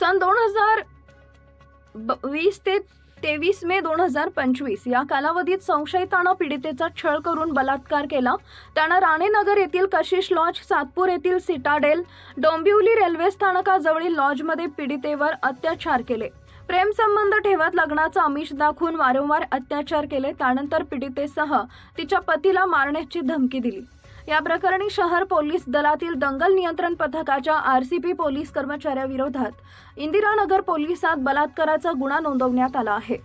सन दोन हजार वीस ते तेवीस मे दोन हजार पंचवीस या कालावधीत संशयितानं पीडितेचा छळ करून बलात्कार केला. त्यानं राणेनगर येथील कशिश लॉज सातपूर येथील सिटाडेल डोंबिवली रेल्वे स्थानकाजवळील लॉजमध्ये पीडितेवर अत्याचार केले. प्रेमसंबंध ठेवत लग्नाचा आमिष दाखवून वारंवार अत्याचार केले. त्यानंतर पीडितेसह तिच्या पतीला मारण्याची धमकी दिली. या प्रकरणी शहर पोलीस दलातील दंगल नियंत्रण पथकाच्या आरसीपी पोलीस कर्मचाऱ्याविरोधात इंदिरानगर पोलिसात बलात्काराचा गुन्हा नोंदवण्यात आला आहे.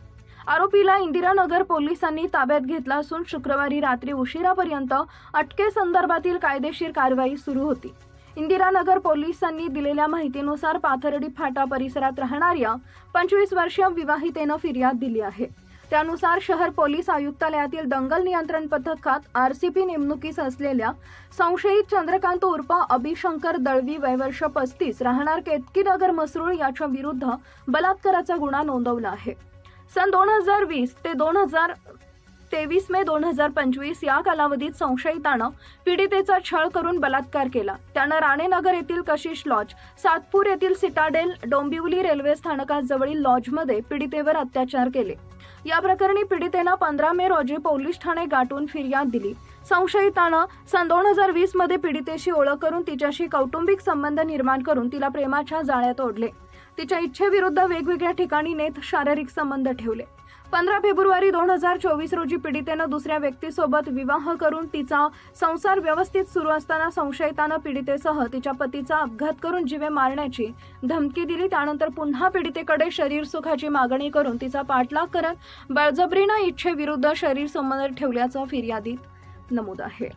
आरोपीला इंदिरानगर पोलिसांनी ताब्यात घेतला असून शुक्रवारी रात्री उशिरापर्यंत अटकेसंदर्भातील कायदेशीर कारवाई सुरू होती. इंदिरानगर पोलिसांनी दिलेल्या माहितीनुसार पाथर्डी फाटा परिसरात राहणाऱ्या पंचवीस वर्षीय विवाहितेनं फिर्याद दिली आहे. त्यानुसार शहर पोलीस आयुक्तालयातील दंगल नियंत्रण पथकात आरसीपी नेमणुकीस असलेल्या संशयित चंद्रकांत उर्फ अभिशंकर दळवी वयवर्ष पस्तीस राहणार केतकीनगर मसरूळ याच्या विरुद्ध बलात्काराचा गुन्हा नोंदवला आहे. सन दोन हजार वीस ते दोन हजार तेवीस मे दोन हजार पंचवीस या कालावधीत संशयितानं पीडितेचा छळ करून बलात्कार केला. त्यानं राणेनगर येथील कशिश लॉज सातपूर येथील सिटाडेल डोंबिवली रेल्वे स्थानकाजवळील लॉजमध्ये पीडितेवर अत्याचार केले. या प्रकरणी पीडितेनं पंधरा मे रोजी पोलीस ठाणे गाठून फिर्याद दिली. संशयितानं सन दोन हजार वीसमध्ये पीडितेशी ओळख करून तिच्याशी कौटुंबिक संबंध निर्माण करून तिला प्रेमाच्या जाळ्यात ओढले. तिच्या इच्छेविरुद्ध वेगवेगळ्या ठिकाणी नेत शारीरिक संबंध ठेवले. पंधरा फेब्रुवारी दोन हजार चोवीस रोजी पीडितेनं दुसऱ्या व्यक्तीसोबत विवाह करून तिचा संसार व्यवस्थित सुरू असताना संशयितानं पीडितेसह तिच्या पतीचा अपघात करून जीवे मारण्याची धमकी दिली. त्यानंतर पुन्हा पीडितेकडे शरीर सुखाची मागणी करून तिचा पाठलाग करत बळजबरीनं इच्छेविरुद्ध शरीर संबंध ठेवल्याचं फिर्यादीत नमूद आहे.